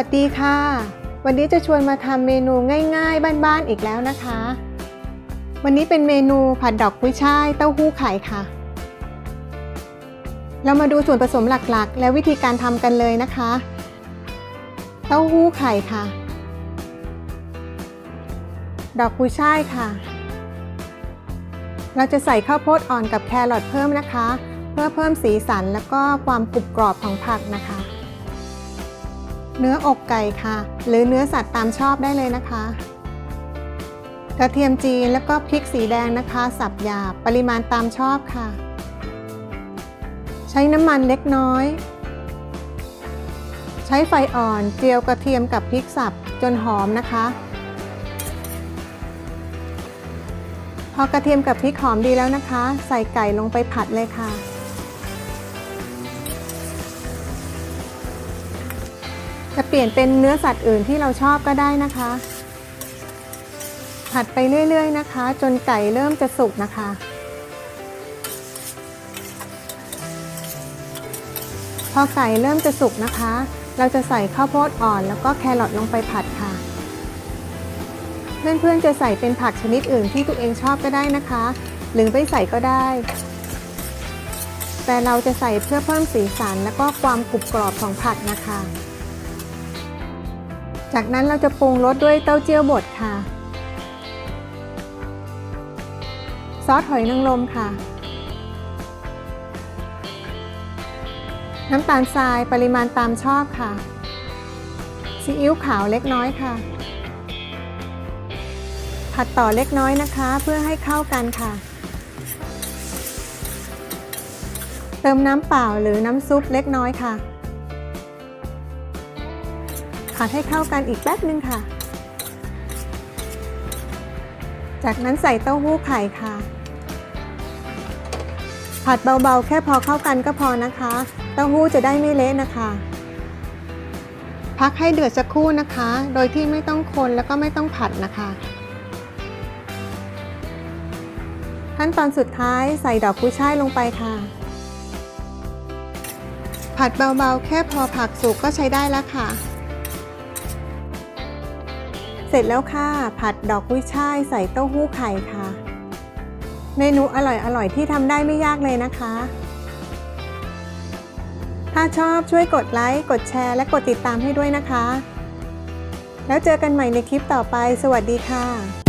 วัสดีค่ะ วันนี้จะชวนมาทำเมนูง่าย ๆ บ้านๆอีกแล้วนะคะ วันนี้เป็นเมนูผัดดอกกุ้ยช่ายเต้าหู้ไข่ค่ะ เรามาดูส่วนผสมหลักๆ และวิธีการทำกันเลยนะคะ เต้าหู้ไข่ค่ะ ดอกกุ้ยช่ายค่ะ เราจะใส่ข้าวโพดอ่อนกับแครอทเพิ่มนะคะ เพื่อเพิ่มสีสันแล้วก็ความกรุบกรอบของผักนะคะ เนื้ออกไก่ค่ะ หรือเนื้อสัตว์ตามชอบได้เลยนะคะ กระเทียมจีนแล้วก็พริกสีแดงนะคะ สับหยาบปริมาณตามชอบค่ะ ใช้น้ำมันเล็กน้อย ใช้ไฟอ่อนเจียวกระเทียมกับพริกสับจนหอมนะคะ พอกระเทียมกับพริกหอมดีแล้วนะคะ ใส่ไก่ลงไปผัดเลยค่ะ จะเปลี่ยนเป็นเนื้อสัตว์อื่นที่เราชอบก็ได้นะคะ ผัดไปเรื่อยๆนะคะ จนไก่เริ่มจะสุกนะคะ พอไก่เริ่มจะสุกนะคะ เราจะใส่ข้าวโพดอ่อนแล้วก็แครอทลงไปผัดค่ะ เพื่อนๆจะใส่เป็นผักชนิดอื่นที่ตัวเองชอบก็ได้นะคะ หรือไม่ใส่ก็ได้ แต่เราจะใส่เพื่อเพิ่มสีสันและก็ความกรุบกรอบของผักนะคะ จากนั้นเราจะปรุงรสด้วยเต้าเจี้ยวบดค่ะ ซอสหอยนางรมค่ะ น้ำตาลทรายปริมาณตามชอบค่ะ ซีอิ๊วขาวเล็กน้อยค่ะ ผัดต่อเล็กน้อยนะคะเพื่อให้เข้ากันค่ะ เติมน้ำเปล่าหรือน้ำซุปเล็กน้อยค่ะ ผัดให้เข้ากันอีกแป๊บนึงค่ะ จากนั้นใส่เต้าหู้ไข่ค่ะ ผัดเบาๆ แค่พอเข้ากันก็พอนะคะ เต้าหู้จะได้ไม่เละนะคะ พักให้เดือดสักครู่นะคะ โดยที่ไม่ต้องคนแล้วก็ไม่ต้องผัดนะคะ ขั้นตอนสุดท้ายใส่ดอกกุ้ยช่ายลงไปค่ะผัดเบาๆ แค่พอผักสุกก็ใช้ได้แล้วค่ะ เสร็จแล้วค่ะ ผัดดอกกุ้ยช่ายใส่เต้าหู้ไข่ค่ะ เมนูอร่อยๆที่ทำได้ไม่ยากเลยนะคะ ถ้าชอบช่วยกดไลค์ กดแชร์ และกดติดตามให้ด้วยนะคะ แล้วเจอกันใหม่ในคลิปต่อไป สวัสดีค่ะ